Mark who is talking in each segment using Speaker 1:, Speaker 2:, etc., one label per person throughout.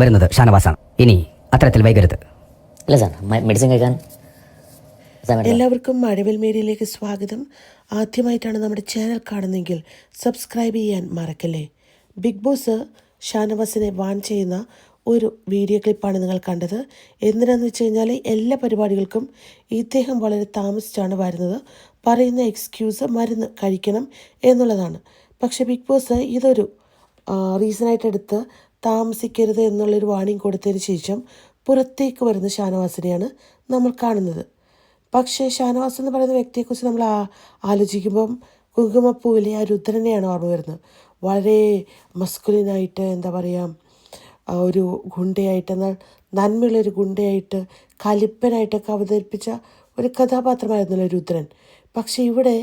Speaker 1: വരുന്നത് ഷാനവാസാണ്. ഇനി അത്തരത്തിൽ വൈകരുത്.
Speaker 2: ഇല്ല സാർ മെഡിസിൻ കഴിക്കാൻ
Speaker 3: എല്ലാവർക്കും മഴവിൽ മേരിയിലേക്ക് സ്വാഗതം. ആദ്യമായിട്ടാണ് നമ്മുടെ ചാനൽ കാണുന്നതെങ്കിൽ സബ്സ്ക്രൈബ് ചെയ്യാൻ മറക്കല്ലേ. ബിഗ് ബോസ് ഷാനവാസിനെ വാൺ ചെയ്യുന്ന ഒരു വീഡിയോ ക്ലിപ്പാണ് നിങ്ങൾ കണ്ടത്. എന്തിനാന്ന് വെച്ച് കഴിഞ്ഞാൽ എല്ലാ പരിപാടികൾക്കും ഇദ്ദേഹം വളരെ താമസിച്ചാണ് വരുന്നത്. പറയുന്ന എക്സ്ക്യൂസ് മരുന്ന് കഴിക്കണം എന്നുള്ളതാണ്. പക്ഷേ ബിഗ് ബോസ് ഇതൊരു റീസണായിട്ട് എടുത്ത് താമസിക്കരുത് എന്നുള്ളൊരു വാണിംഗ് കൊടുത്തതിന് ശേഷം പുറത്തേക്ക് വരുന്ന ഷാനവാസിനെയാണ് നമ്മൾ കാണുന്നത്. പക്ഷേ ഷാനവാസ് എന്ന് പറയുന്ന വ്യക്തിയെക്കുറിച്ച് നമ്മൾ ആലോചിക്കുമ്പം കുങ്കുമപ്പൂവിലെ ആ രുദ്രനെയാണ് ഓർമ്മ വരുന്നത്. വളരെ മസ്കുലിനായിട്ട് എന്താ പറയുക ഒരു ഗുണ്ടയായിട്ട് എന്നാൽ നന്മയുള്ളൊരു ഗുണ്ടയായിട്ട് കലിപ്പനായിട്ടൊക്കെ അവതരിപ്പിച്ച ഒരു കഥാപാത്രമായിരുന്നല്ലോ രുദ്രൻ. പക്ഷേ ഇവിടെ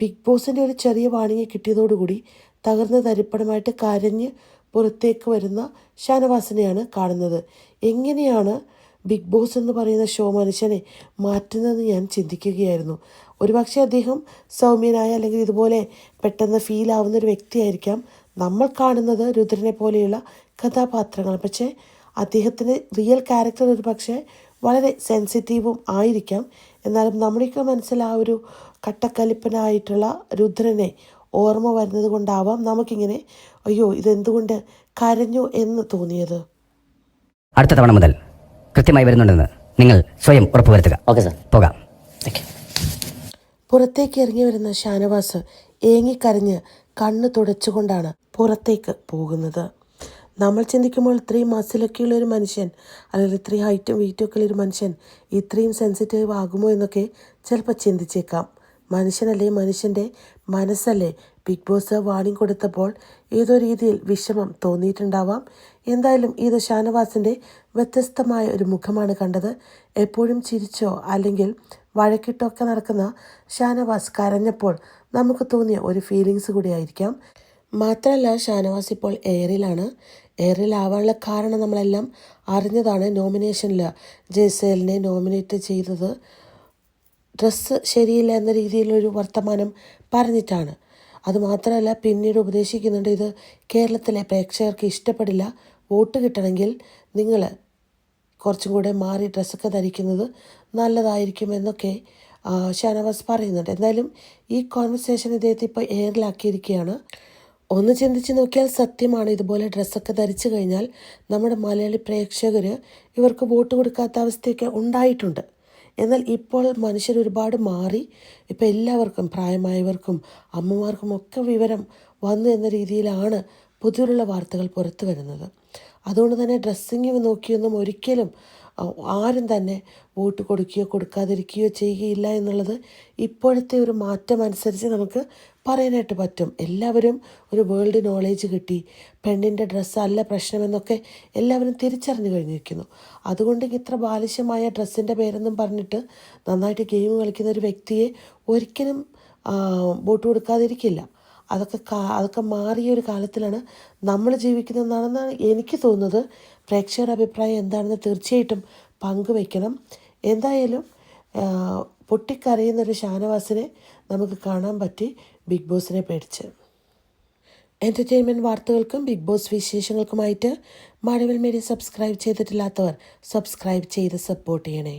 Speaker 3: ബിഗ് ബോസിന്റെ ഒരു ചെറിയ വാണിംഗ് കിട്ടിയതോടുകൂടി തകർന്ന തരിപ്പണമായിട്ട് കരഞ്ഞ് പുറത്തേക്ക് വരുന്ന ഷാനവാസിനെയാണ് കാണുന്നത്. എങ്ങനെയാണ് ബിഗ് ബോസ് എന്ന് പറയുന്ന ഷോ മനുഷ്യനെ മാറ്റുന്നതെന്ന് ഞാൻ ചിന്തിക്കുകയായിരുന്നു. ഒരുപക്ഷെ അദ്ദേഹം സൗമ്യനായ അല്ലെങ്കിൽ ഇതുപോലെ പെട്ടെന്ന് ഫീൽ ആവുന്ന ഒരു വ്യക്തിയായിരിക്കാം നമ്മൾ കാണുന്നത് രുദ്രനെ പോലെയുള്ള കഥാപാത്രങ്ങൾ. പക്ഷേ അദ്ദേഹത്തിന്റെ റിയൽ ക്യാരക്ടർ ഒരു പക്ഷേ വളരെ സെൻസിറ്റീവും ആയിരിക്കാം. എന്നാലും നമ്മുടെയൊക്കെ മനസ്സിൽ ആ ഒരു കട്ടക്കലിപ്പനായിട്ടുള്ള രുദ്രനെ ഓർമ്മ വരുന്നത് കൊണ്ടാവാം നമുക്കിങ്ങനെ അയ്യോ ഇതെന്തുകൊണ്ട് കരഞ്ഞു എന്ന് തോന്നിയത്?
Speaker 1: അടുത്ത തവണ മുതൽ കൃത്യമായി വരുന്നുണ്ടെന്ന് നിങ്ങൾ സ്വയം ഉറപ്പുവരുത്തുക.
Speaker 2: ഓക്കെ സാർ
Speaker 1: പോകാം.
Speaker 3: പുറത്തേക്ക് ഇറങ്ങി വരുന്ന ഷാനവാസ് ഏങ്ങിക്കരഞ്ഞ് കണ്ണ് തുടച്ചുകൊണ്ടാണ് പുറത്തേക്ക് പോകുന്നത്. നമ്മൾ ചിന്തിക്കുമ്പോൾ ഇത്രയും മസിലൊക്കെയുള്ള ഒരു മനുഷ്യൻ അല്ലെങ്കിൽ ഇത്രയും ഹൈറ്റും വെയിറ്റും ഒക്കെ ഉള്ള ഒരു മനുഷ്യൻ ഇത്രയും സെൻസിറ്റീവ് ആകുമോ എന്നൊക്കെ ചിലപ്പോൾ ചിന്തിച്ചേക്കാം. മനുഷ്യനല്ലേ മനുഷ്യന്റെ മനസ്സല്ലേ? ബിഗ് ബോസ് വാണിംഗ് കൊടുത്തപ്പോൾ ഏതോ രീതിയിൽ വിഷമം തോന്നിയിട്ടുണ്ടാവാം. എന്തായാലും ഇത് ഷാനവാസിന്റെ വ്യത്യസ്തമായ ഒരു മുഖമാണ് കണ്ടത്. എപ്പോഴും ചിരിച്ചോ അല്ലെങ്കിൽ വഴക്കിട്ടൊക്കെ നടക്കുന്ന ഷാനവാസ് കരഞ്ഞപ്പോൾ നമുക്ക് തോന്നിയ ഒരു ഫീലിങ്സ് കൂടിയായിരിക്കാം. മാത്രമല്ല ഷാനവാസ് ഇപ്പോൾ എയറിലാണ്. എയറിലാവാനുള്ള കാരണം നമ്മളെല്ലാം അറിഞ്ഞതാണ് നോമിനേഷനിൽ ജയ്സേലിനെ നോമിനേറ്റ് ചെയ്തത് ഡ്രസ്സ് ശരിയില്ല എന്ന രീതിയിലൊരു വർത്തമാനം പറഞ്ഞിട്ടാണ്. അതുമാത്രമല്ല പിന്നീട് ഉപദേശിക്കുന്നുണ്ട് ഇത് കേരളത്തിലെ പ്രേക്ഷകർക്ക് ഇഷ്ടപ്പെടില്ല. വോട്ട് കിട്ടണമെങ്കിൽ നിങ്ങൾ കുറച്ചും കൂടെ മാറി ഡ്രസ്സൊക്കെ ധരിക്കുന്നത് നല്ലതായിരിക്കും എന്നൊക്കെ ഷാനവാസ് പറയുന്നുണ്ട്. എന്തായാലും ഈ കോൺവെർസേഷൻ ഇദ്ദേഹത്തെ ഇപ്പോൾ എയറിലാക്കിയിരിക്കുകയാണ് ഒന്ന് ചിന്തിച്ച് നോക്കിയാൽ സത്യമാണ് ഇതുപോലെ ഡ്രസ്സൊക്കെ ധരിച്ചു കഴിഞ്ഞാൽ നമ്മുടെ മലയാളി പ്രേക്ഷകർ ഇവർക്ക് വോട്ട് കൊടുക്കാത്ത അവസ്ഥയൊക്കെ ഉണ്ടായിട്ടുണ്ട്. എന്നാൽ ഇപ്പോൾ മനുഷ്യർ ഒരുപാട് മാറി. ഇപ്പോൾ എല്ലാവർക്കും പ്രായമായവർക്കും അമ്മമാർക്കും ഒക്കെ വിവരം വന്നു എന്ന രീതിയിലാണ് പുതിയുള്ള വാർത്തകൾ പുറത്തു വരുന്നത്. അതുകൊണ്ട് തന്നെ ഡ്രസ്സിങ് നോക്കിയൊന്നും ഒരിക്കലും ആരും തന്നെ വോട്ട് കൊടുക്കുകയോ കൊടുക്കാതിരിക്കുകയോ ചെയ്യുകയില്ല എന്നുള്ളത് ഇപ്പോഴത്തെ ഒരു മാറ്റം അനുസരിച്ച് നമുക്ക് പറയാനായിട്ട് പറ്റും. എല്ലാവരും ഒരു വേൾഡ് നോളേജ് കിട്ടി. പെണ്ണിന്റെ ഡ്രസ്സല്ല പ്രശ്നമെന്നൊക്കെ എല്ലാവരും തിരിച്ചറിഞ്ഞു കഴിഞ്ഞിരിക്കുന്നു. അതുകൊണ്ട് ഇത്ര ബാലിശമായ ഡ്രസ്സിന്റെ പേരെന്നും പറഞ്ഞിട്ട് നന്നായിട്ട് ഗെയിം കളിക്കുന്ന ഒരു വ്യക്തിയെ ഒരിക്കലും വോട്ട് കൊടുക്കാതിരിക്കില്ല. അതൊക്കെ കാ അതൊക്കെ മാറിയ ഒരു കാലത്തിലാണ് നമ്മൾ ജീവിക്കുന്നതെന്നാണെന്നാണ് എനിക്ക് തോന്നുന്നത് പ്രേക്ഷകരുടെ അഭിപ്രായം എന്താണെന്ന് തീർച്ചയായിട്ടും പങ്കുവയ്ക്കണം എന്തായാലും പൊട്ടിക്കരയുന്നൊരു ഷാനവാസിനെ നമുക്ക് കാണാൻ പറ്റി ബിഗ് ബോസിനെ പേടിച്ച്. എന്റർടൈൻമെന്റ് വാർത്തകൾക്കും ബിഗ് ബോസ് വിശേഷങ്ങൾക്കുമായിട്ട് മാഡവൽ മീഡിയ സബ്സ്ക്രൈബ് ചെയ്തിട്ടില്ലാത്തവർ സബ്സ്ക്രൈബ് ചെയ്ത് സപ്പോർട്ട് ചെയ്യണേ.